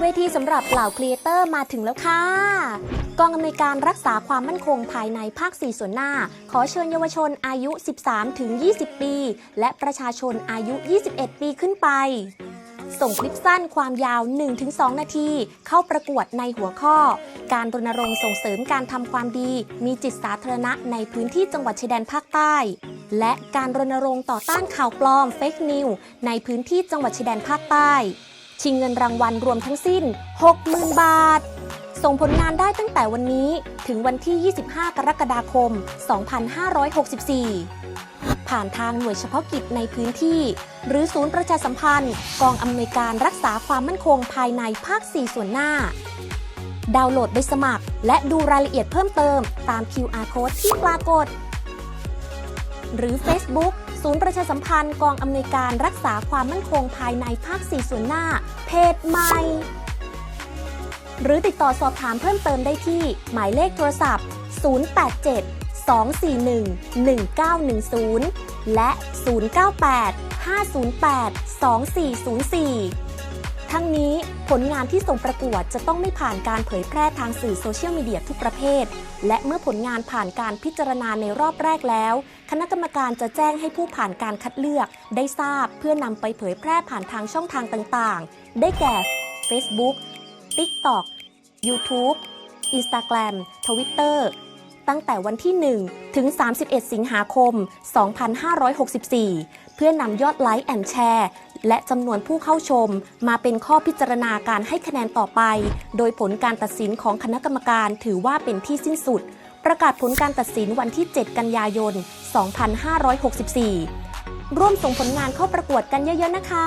เวทีสำหรับเหล่าครีเอเตอร์มาถึงแล้วค่ะ กองอำนวยการรักษาความมั่นคงภายในภาค 4 ส่วนหน้า ขอเชิญเยาวชนอายุ 13-20 ปี และประชาชนอายุ 21 ปีขึ้นไป ส่งคลิปสั้นความยาว 1-2 นาที เข้าประกวดในหัวข้อ การรณรงค์ส่งเสริมการทำความดี มีจิตสาธารณะในพื้นที่จังหวัดชายแดนภาคใต้ และการรณรงค์ต่อต้านข่าวปลอมเฟกนิวในพื้นที่จังหวัดชายแดนภาคใต้ ชิงเงินรางวัลรวมทั้งสิ้น 60,000 บาท ส่งผลงานได้ตั้งแต่วันนี้ถึงวันที่ 25 กรกฎาคม 2564 ผ่านทางหน่วยเฉพาะกิจในพื้นที่ หรือศูนย์ประชาสัมพันธ์ กองอำนวยการรักษาความมั่นคงภายในภาค 4 ส่วนหน้า ดาวน์โหลดใบสมัคร และดูรายละเอียดเพิ่มเติมตาม QR code ที่ปรากฏ หรือ Facebook ศูนย์ประชาสัมพันธ์กองอำนวยการรักษาความมั่นคงภายในภาค 4 ส่วนหน้า เพจใหม่ หรือติดต่อสอบถามเพิ่มเติมได้ที่ หมายเลขโทรศัพท์ 087 241 1910 และ 098 508 2404 ทั้งนี้ ผลงานที่ส่งประกวดจะต้องไม่ผ่านการเผยแพร่ทางสื่อโซเชียลมีเดียทุกประเภท และเมื่อผลงานผ่านการพิจารณาในรอบแรกแล้ว คณะกรรมการจะแจ้งให้ผู้ผ่านการคัดเลือก ได้ทราบเพื่อนำไปเผยแพร่ผ่านทางช่องทางต่างๆ ได้แก่ Facebook TikTok YouTube Instagram Twitter ตั้งแต่วันที่ 1 ถึง 31 สิงหาคม 2564 เพื่อนำยอดไลค์แอนแชร์และจำนวนผู้เข้าชม มาเป็นข้อพิจารณาการให้คะแนนต่อไป โดยผลการตัดสินของคณะกรรมการถือว่าเป็นที่สิ้นสุด ประกาศผลการตัดสินวันที่ 7 กันยายน 2564 ร่วมส่งผลงานเข้าประกวดกันเยอะๆนะคะ